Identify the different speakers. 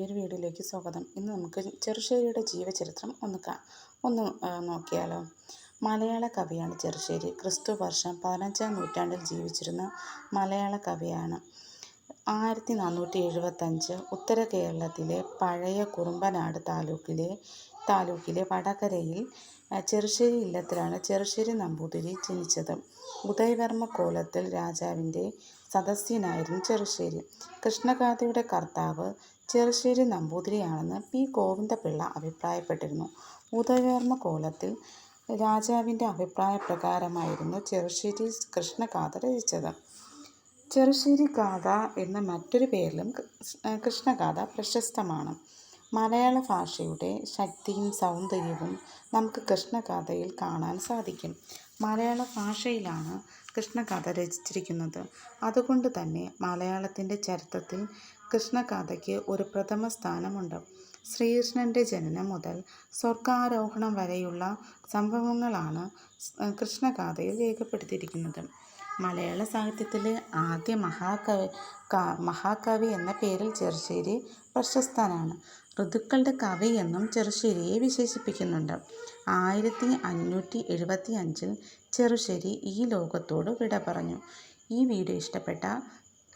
Speaker 1: ഈ ഒരു വീഡിയോയിലേക്ക് സ്വാഗതം. ഇന്ന് നമുക്ക് ചെറുശ്ശേരിയുടെ ജീവചരിത്രം ഒന്ന് കാ ഒന്ന് നോക്കിയാലോ. മലയാള കവിയാണ് ചെറുശ്ശേരി. ക്രിസ്തു വർഷം പതിനഞ്ചാം നൂറ്റാണ്ടിൽ ജീവിച്ചിരുന്ന മലയാള കവിയാണ്. ആയിരത്തി നാനൂറ്റി എഴുപത്തഞ്ച് ഉത്തര കേരളത്തിലെ പഴയ കുറുമ്പനാട് താലൂക്കിലെ താലൂക്കിലെ വടകരയിൽ ചെറുശ്ശേരി ഇല്ലത്തിലാണ് ചെറുശ്ശേരി നമ്പൂതിരി ജനിച്ചത്. ഉദയവർമ്മ കോലത്തിൽ രാജാവിന്റെ സദസ്യനായിരുന്നു ചെറുശ്ശേരി. കൃഷ്ണഗാഥയുടെ കർത്താവ് ചെറുശ്ശേരി നമ്പൂതിരിയാണെന്ന് പി. ഗോവിന്ദപിള്ള അഭിപ്രായപ്പെട്ടിരുന്നു. ഉദയവർമ്മ കോലത്തിൽ രാജാവിന്റെ അഭിപ്രായപ്രകാരമായിരുന്നു ചെറുശ്ശേരി കൃഷ്ണഗാഥ രചിച്ചത്. ചെറുശ്ശേരി ഗാഥ എന്ന മറ്റൊരു പേരിലും കൃഷ്ണഗാഥ പ്രശസ്തമാണ്. മലയാള ഭാഷയുടെ ശക്തിയും സൗന്ദര്യവും നമുക്ക് കൃഷ്ണഗാഥയിൽ കാണാൻ സാധിക്കും. മലയാള ഭാഷയിലാണ് കൃഷ്ണഗാഥ രചിച്ചിരിക്കുന്നത്. അതുകൊണ്ട് തന്നെ മലയാളത്തിന്റെ ചരിത്രത്തിൽ കൃഷ്ണഗാഥയ്ക്ക് ഒരു പ്രഥമ സ്ഥാനമുണ്ട്. ശ്രീകൃഷ്ണന്റെ ജനനം മുതൽ സ്വർഗാരോഹണം വരെയുള്ള സംഭവങ്ങളാണ് കൃഷ്ണഗാഥയിൽ രേഖപ്പെടുത്തിയിരിക്കുന്നത്. മലയാള സാഹിത്യത്തിലെ ആദ്യ മഹാകവി മഹാകവി എന്ന പേരിൽ ചെറുശ്ശേരി പ്രശസ്തനാണ്. ഋതുക്കളുടെ കവി എന്നും ചെറുശ്ശേരിയെ വിശേഷിപ്പിക്കുന്നുണ്ട്. ആയിരത്തി അഞ്ഞൂറ്റി എഴുപത്തി അഞ്ചിൽ ചെറുശ്ശേരി ഈ ലോകത്തോട് വിട പറഞ്ഞു. ഈ വീഡിയോ ഇഷ്ടപ്പെട്ട